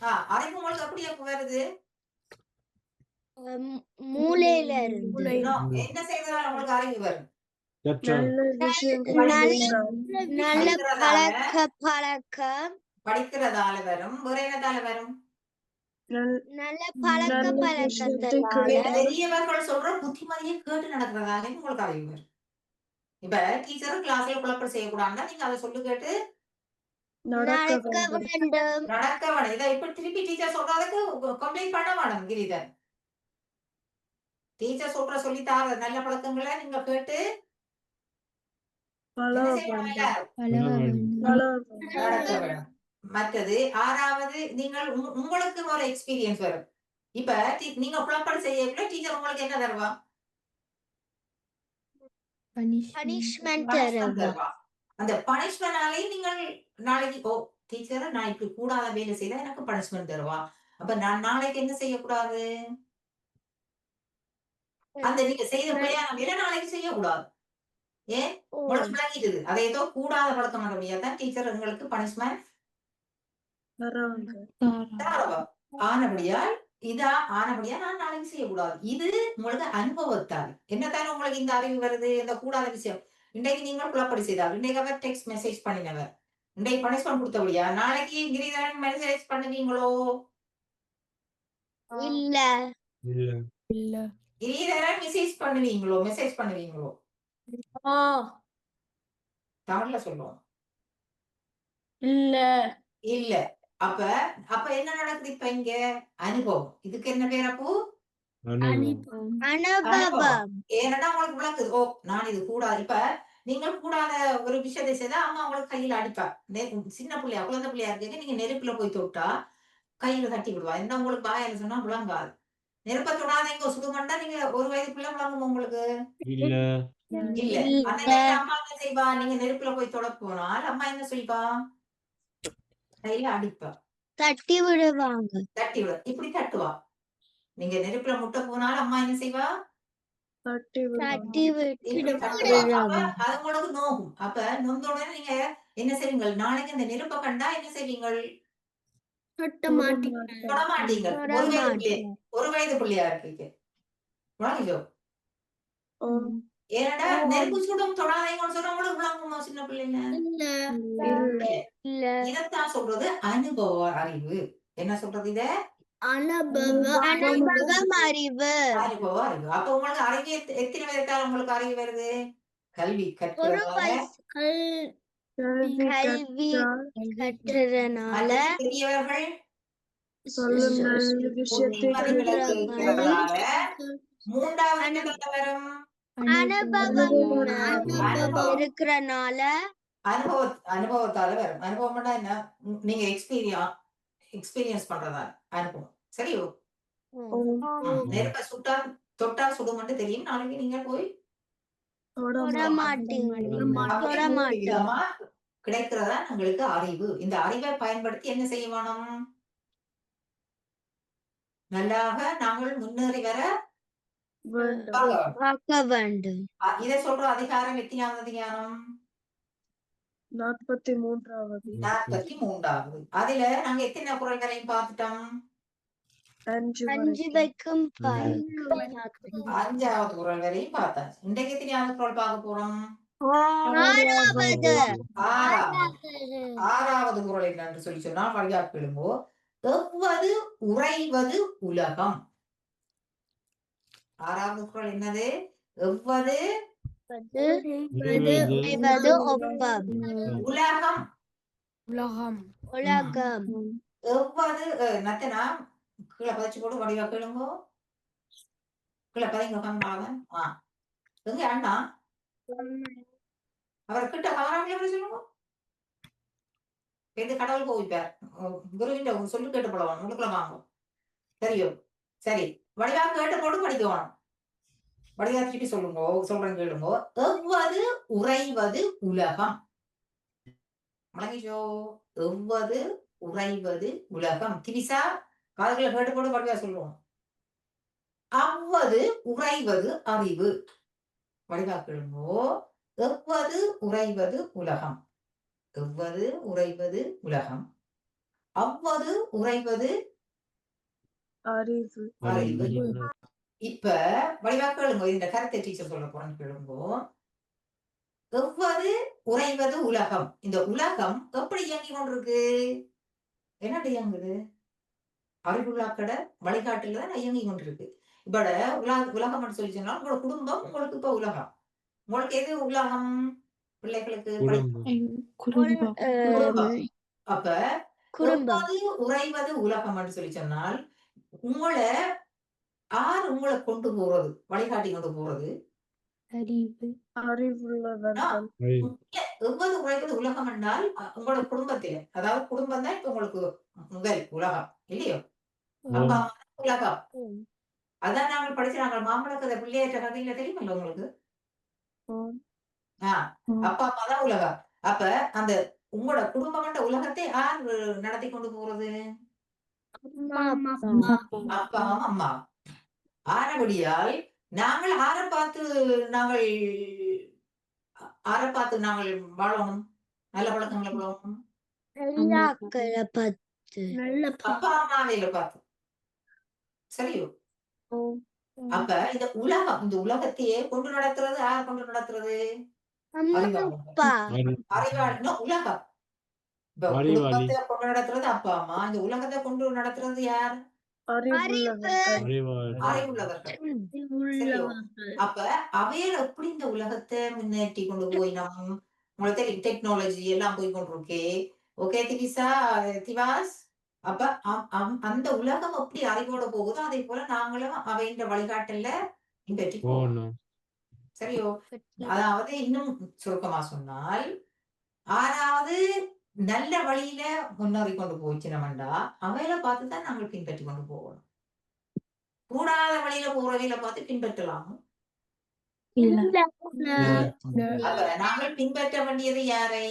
ஆஹ் அறிவு உங்களுக்கு எப்படி அப்ப வருது மூளையில இருந்து. No, என்ன செய்வதால் உங்களுக்கு அறிவு வரும்? நல்ல பழக்க பழக்கம். படிக்கிறதால வரும். வேற வரும்? நல்ல பழக்க பெரியவர்கள் சொல்ற புத்திமதியை கேட்டு நடக்கிறதாலே உங்களுக்கு அறிவு வரும். இப்ப டீச்சர் கிளாஸ்ல குழப்பம் செய்யக்கூடாதுன்னா நீங்க அதை சொல்லி கேட்டு நடக்க வேண்டும். வேண்டும் நடக்க வேணும் இதை இப்ப திருப்பி டீச்சர் சொல்றதுக்கு கம்ப்ளைண்ட் பண்ண வேணும் கிரிதர். டீச்சர் சொல்ற சொல்லி தார நல்ல பழக்கங்களை நீங்க கேட்டு வேண்டும். வேண்டும். மற்றது ஆறாவது நீங்கள் உங்க- உங்களுக்கு ஒரு எக்ஸ்பீரியன்ஸ் வரும். இப்ப டி- நீங்க புலப்பட செய்யக்குள்ள டீச்சர் உங்களுக்கு என்ன தருவா? பனிஷ்மெண்ட் தருவா. அந்த பனிஷ்மெண்டாலே நீங்கள் நாளைக்கு ஓ டீச்சர் நான் இப்படி கூடாத வேலை செய்தா எனக்கு பனிஷ்மெண்ட் தருவா? அப்ப நான் நாளைக்கு என்ன செய்யக்கூடாது? அந்த நீங்க செய்த பிள்ளையான வேலை நாளைக்கு செய்யக்கூடாது. ஏன்? உங்களுக்கு விளங்கிடுது அதை ஏதோ கூடாத பழக்கம் பண்ண டீச்சர் உங்களுக்கு பனிஷ்மெண்ட் ஆனபடியால் இதா ஆனபடியா நான் நாளைக்கு செய்யக்கூடாது. இது உங்களுக்கு அனுபவத்தால். என்னத்தால உங்களுக்கு இந்த அறிவு வருது? இந்த கூடாத விஷயம். இன்றைக்கு நீங்கள் குழப்படி செய்தால் இன்றைக்கு அவர் டெக்ஸ்ட் மெசேஜ் பண்ணினவர். இன்றைக்கு பனிஷ்மெண்ட் கொடுத்தபடியா நாளைக்கு கிரிதரன் மெசேஜ் பண்ணுவீங்களோ? இல்ல. இல்ல. கிரிதரன் மெசேஜ் பண்ணுவீங்களோ? மெசேஜ் பண்ணுவீங்களோ? தமிழ்ல சொல்லுவோம். இல்ல. இல்ல. அப்ப அப்ப என்ன நடக்குது இப்ப இங்க? அனுபவம். இதுக்கு என்ன பேர் அப்போ? ஏன்னா உங்களுக்கு விளக்குது. ஓ நான் இது கூடாது. இப்ப நீங்கள் கூடாத ஒரு விஷயத்தை செய்தா அம்மா உங்களுக்கு கையில அடிப்பா. நெ- சின்ன பிள்ளையா குழந்தை பிள்ளையா இருக்க நீங்க நெருப்புல போய் தொட்டா கையில தட்டி விடுவா. என்ன உங்களுக்கு வாயில சொன்னா விளங்காது. நெருப்ப தொடாதீங்க சுடுமண்டா நீங்க ஒரு வயதுக்குள்ள விளங்குமா உங்களுக்கு? இல்ல. அம்மா என்ன செய்வா? நீங்க நெருப்புல போய் தொட போனால் அம்மா என்ன சொல்லிப்பா கையில அடிப்பா. தட்டி விடுவாங்க. தட்டி விட. இப்படி தட்டுவா. நீங்க நெருப்புல முட்டை போனாலும் அம்மா என்ன செய்வா? உங்களுக்கு நோகும் அப்ப நொந்த உடனே நீங்க என்ன செய்வீங்கள்? நாளைக்கு இந்த நெருப்பை கண்டா என்ன செய்வீங்கள்? ஒரு வயது பிள்ளையா இருக்கீங்க? ஓ, ஏன்னா நெருப்பு சுடும் தொடாதீங்கன்னு சொன்னா விளங்குமா சின்ன பிள்ளைங்க இல்ல. இல்ல. இதத்தான் சொல்றது அனுபவ அறிவு. என்ன சொல்றது இத? அனுபவம் அறிவு. அறிவு. அப்ப உங்களுக்கு அறிவு எத்த- எத்தனை வயதால உங்களுக்கு அறிவு வருது? கல்வி கல்வி கற்றதுனால. பெரியவர்கள்? மூன்றாவது வரும் அனுபவம். அனுபவம். இருக்கிறனால. அனுபவ அனுபவத்தால வரும். அனுபவம்னா என்ன? நீங்க எக்ஸ்பீரியன் எக்ஸ்பீரியன்ஸ் பண்றதா அனுபவம் சரியோ? ம். நெருப்ப சுட்டா தொட்டா சுடுமன்னு தெரியும். நாளைக்கு நீங்க போய் கிடைக்கிறதா உங்களுக்கு அறிவு. இந்த அறிவை பயன்படுத்தி என்ன செய்ய வேணும் நல்லாக நாங்கள் முன்னேறி வர இதை சொல்ற அதிகாரம் எத்தனாவது அதிகாரம் நாற்பத்தி மூன்றாவது. நாற்பத்தி மூன்றாவது. அதுல நாங்க எத்தனை குரல் வரையும் பார்த்துட்டோம்? அஞ்சு அஞ்சாவது குரல் வரையும் பார்த்தாச்சு. இன்றைக்கு எத்தனையாவது குரல் பார்க்க போறோம்? ஆறாவது. குரல் என்னன்னு சொல்லி சொன்னால் வழியாக எழும்போ எவ்வது உறைவது உலகம்? ஆறாவது குரல் என்னது? எவ்வது செய்வது ஒப்பம் உலகம். உலகம். எவ்வது அஹ், நத்தனா கீழே பதிச்சு போட்டு வடிவாக எழும்போ கீழே பதிங்க கம்பாவன் ஆ. எங்க அண்ணா? அவர் கிட்ட காராமலே அப்படி சொல்லுங்க? எந்த கடவுள் போவிப்பார் குருவின் சொல்லு கேட்டு போடுவான் உள்ளுக்குள்ள வாங்க. சரியோ சரி. வடிவா கேட்டு போட்டு படிக்கணும் வடிவா திருப்பி சொல்லுங்க சொல்றேன் கேளுங்க. எவ்வது உறைவது உலகம்? முழங்கிச்சோ எவ்வது உறைவது உலகம்? திரிசா காதுகளை கேட்டு போட்டு வடிவா சொல்லுவோம். அவ்வது உறைவது அறிவு. வடிவா கேளுங்கோ. எவ்வது உறைவது உலகம்? எவ்வது உறைவது உலகம்? அவ்வது உறைவது அறிவு. அறிவு. அறிவு. இப்ப வடிவா கேளுங்க இந்த கருத்தை டீச்சர் சொல்ல போறேன்னு கேளுங்கோ. எவ்வது உறைவது உலகம்? இந்த உலகம் எப்படி இயங்கி கொண்டிருக்கு? என்ன இயங்குது? அறிவுள்ளாக்கட வழிகாட்டுல தான் இயங்கி கொண்டிருக்கு. இப்ப உலக உலகம்னு சொல்லி சொன்னா உங்களோட குடும்பம் உங்களுக்கு இப்ப உலகம். உங்களுக்கு எது உலகம்? பிள்ளைகளுக்கு. அப்ப குடும்பம். உறைவது உலகம்னு சொல்லி சொன்னால் உங்களை யார் உங்களை கொண்டு போறது? வழிகாட்டி கொண்டு போறது. எவ்வது உழைப்பது உலகம் என்றால் உங்களோட குடும்பத்தில. அதாவது குடும்பம் தான் இப்ப உங்களுக்கு முதல் உலகம் இல்லையோ? அப்பா அம்மா தான் உலகம். அதான் நாங்கள் படிச்சு நாங்கள் மாம்பழ கதை பிள்ளையற்ற கதையில தெரியுமில்ல உங்களுக்கு. ஆஹ். அப்பா அம்மா தான் உலகம். அப்ப அந்த உங்களோட குடும்பம் உலகத்தை யார் நடத்தி கொண்டு போறது? அம்மா. அப்பா அம்மா. ஆனபடியால் நாங்கள் ஆரை பார்த்து நாங்கள் ஆரை பார்த்து நாங்கள் வாழணும் நல்ல பழக்கங்களை வாழணும் அப்பா அம்மாவையில பார்த்து. சரியோ? அப்ப இந்த உலகம் இந்த உலகத்தையே கொண்டு நடத்துறது யார் கொண்டு நடத்துறது? அம்மா அறிவாளி அப்பா. அறிவு. அறிவாளின்னா உலகம் கொண்டு நடத்துறது அப்பா அம்மா. இந்த உலகத்தை கொண்டு நடத்துறது யார்? அப்ப அவையில எப்படி இந்த உலகத்தை முன்னேற்றி கொண்டு போய் நம் உங்களுக்கு தெரியும் டெக்னாலஜி எல்லாம் போய் கொண்டிருக்கே? ஓகே திவிசா திவாஸ் அப்ப அம்- அம்- அந்த உலகம் எப்படி அறிவோட போகுதோ அதே போல நாங்களும் அவையின் வழிகாட்டல பின்பற்றி. சரியோ? அதாவது இன்னும் சுருக்கமா சொன்னால் ஆறாவது நல்ல வழியில முன்னேறி கொண்டு போச்சுனோம்டா அவையில பார்த்து தான் நாங்கள் பின்பற்றி கொண்டு போகணும். கூடாத வழியில போறவையில பார்த்து பின்பற்றலாம். நாங்கள் பின்பற்ற வேண்டியது யாரை?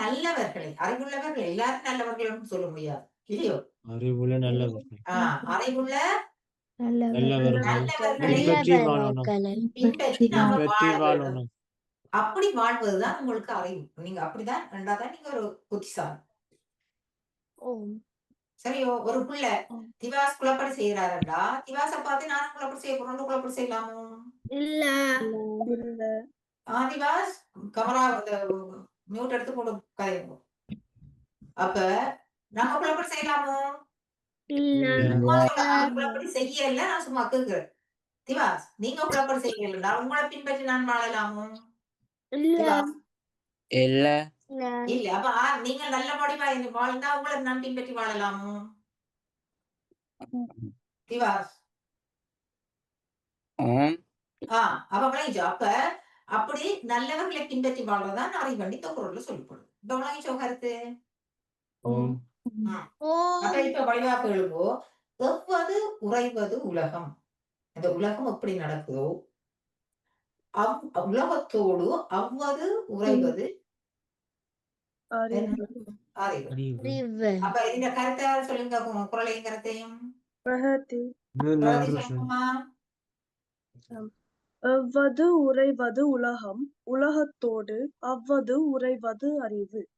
நல்லவர்களை. அறிவுள்ளவர்கள் எல்லாரும் நல்லவர்கள் சொல்ல முடியாது. இல்லையோ? அறிவுள்ள நல்லவர்கள். அறிவுள்ள நல்லவர்கள். நல்லவர்களை. பின்பற்றி வாழணும். அப்படி வாழ்வதுதான் உங்களுக்கு அறிவு. நீங்க அப்படிதான் ரெண்டாதான் நீங்க ஒரு புத்திசாலி. சரியோ ஒரு பிள்ளை. திவாஸ் குழப்படி செய்யறாருண்டா திவாச பார்த்து நானும் குழப்படி செய்ய போறோம். குழப்படி செய்யலாமோ? இல்ல. ஆ திவாஸ் கமரா மியூட் எடுத்து போட்டு கதைங்க அப்ப நாங்க குழப்படி செய்யலாமோ? குழப்படி செய்யல நான் சும்மா கேக்குறேன் திவாஸ் நீங்க குழப்படி செய்யல உங்களை பின்பற்றி நான் வாழலாமோ? திவாஸ் இல்ல. இல்ல. அப்ப நீங்க நல்லபடி வாழ்ந்தா உங்களை நான் பின்பற்றி வாழலாமோ? திவாஸ் ஆம். ஆ அப்ப அப்ப அப்படி நல்லவர்களை பின்பற்றி வாழ்றதான் அறிவண்டி தொகுறோம்ல சொல்லப்படும். இப்ப விளங்கிச்சோ கருத்து? அப்ப இப்ப வடிவாக்க எழுவோ எவ்வது உறைவது உலகம்? அந்த உலகம் எப்படி நடக்குதோ? அவ் உலகத்தோடு அவ்வது உறைவது. அறிவு. அப்ப இந்த கருத்தை சொல்லுங்க? கு- குறளையும் கருத்தையும். எவ்வது உறைவது உலகம் உலகத்தோடு அவ்வது உறைவது அறிவு.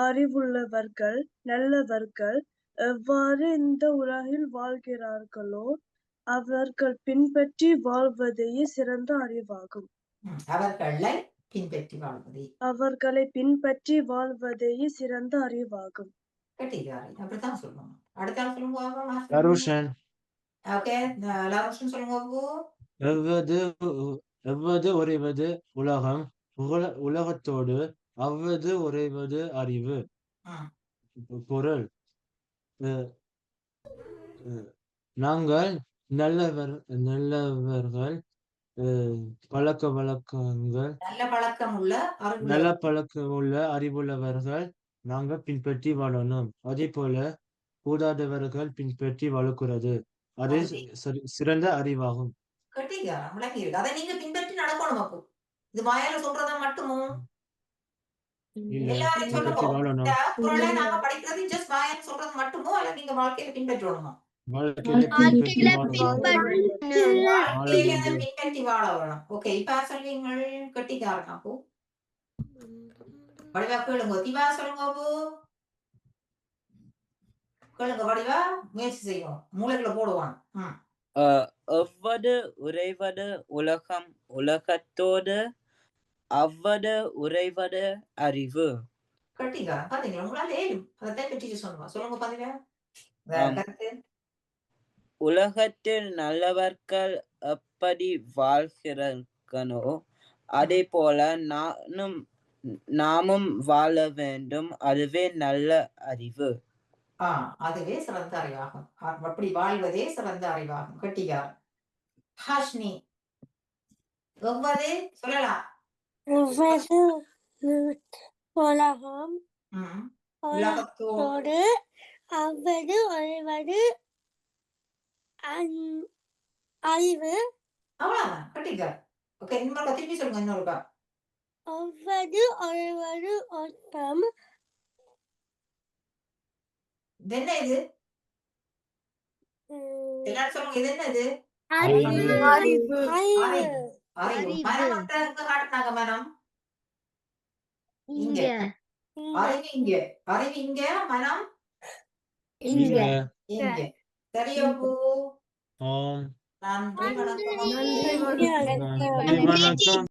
அறிவுள்ளவர்கள் நல்லவர்கள் எவ்வாறு இந்த உலகில் வாழ்கிறார்களோ அவர்கள் பின்பற்றி வாழ்வதையே சிறந்த அறிவாகும். அவர்களை பின்பற்றி வாழ்வதை. அவர்களை பின்பற்றி வாழ்வதையே சிறந்த அறிவாகும். அப்படித்தான் சொல்லணும் அடுத்த ஆள் சொல்லுங்க லருஷன். ஓகே லரோஷன் சொல்லுங்க அப்பு. எவ்வது எவ்வது உறைவது உலகம் உல- உலகத்தோடு அவ்வது உறைவது அறிவு. பொருள். நாங்கள் நல்லவர் நல்லவர்கள் அஹ், பழக்க வழக்கங்கள் நல்ல பழக்கம் உள்ள அறிவுள்ள நல்ல பழக்கமுள்ள அறிவுள்ளவர்கள் நாங்கள் பின்பற்றி வாழணும். அதே போல கூடாதவர்கள் பின்பற்றி வளர்க்கிறது. அது. சரி- சிறந்த அறிவாகும். கட்டிக்காரன் விளங்கி இருக்கு அதை நீங்க பின்பற்றி நடக்கணும் அப்போ இது வாயால சொல்றதா மட்டுமோ? இல்ல எல்லாரும் பின்பற்றி சொல்லுங்க வாழணும். இந்த குறளை நாங்க படிக்கிறது ஜஸ்ட் வாயால சொல்றது மட்டுமோ? அல்ல நீங்க வாழ்க்கையில பின்பற்றணுமா? வாழ்க்கையில பின்பற்றி வாழ்க்கையில வாழணும் வாழ்க்கையில அதை வாழ பின்பற்றி வாழ வரணும் ஓகே இப்ப யார் சொல்வீங்க கட்டிக்காரன் அப்போ வடிவா கேளுங்க திவா சொல்லுங்க அப்பு கேளுங்க வடிவா முயற்சி செய்வோம் மூளைக்குள்ள போடுவான் ம் அஹ், எவ்வது உறைவது உலகம் உலகத்தோடு அவ்வது உறைவது அறிவு கட்டிக்கா பாத்தீங்களா உங்களால ஏழும் அதைத்தான் பற்றி சொல்லுங்க சொல்லுங்க பாத்தீங்க ஆம். கருத்து உலகத்தில் நல்லவர்கள் எப்படி வாழ்கிறார்களோ அதே போல நானும் நாமும் வாழ வேண்டும். அதுவே நல்ல அறிவு. ஆ அதுவே சிறந்த அறிவாகும். அப்படி வாழ்வதே சிறந்த அறிவாகும். கட்டிக்கார் ஹாஷ்னி. எவ்வளவு சொல்லலாம். உலகு உலகம் உலகத்தோடு. அவது ஒருவது அறிவு. அவ்வளவுதான். கட்டிக்கார் ஓகே இன்னொரு திருப்பி சொல்லுங்க இன்னொருக்கா ஒவ்வொரு ஒருவது ஒட்டம் இது என்ன இது? எல்லாரும் சொல்லுங்க இது என்ன இது? அறிவு. அறிவு. மனம் எங்க காட்டுனாங்க மனம்? இங்க. அறிவு இங்க. அறிவு இங்க மனம்? இங்க. இங்க. சரியப்பூ ஆம் நன்றி வணக்கம் நன்றி நன்றி வணக்கம். வணக்கம். நன்றி வணக்கம்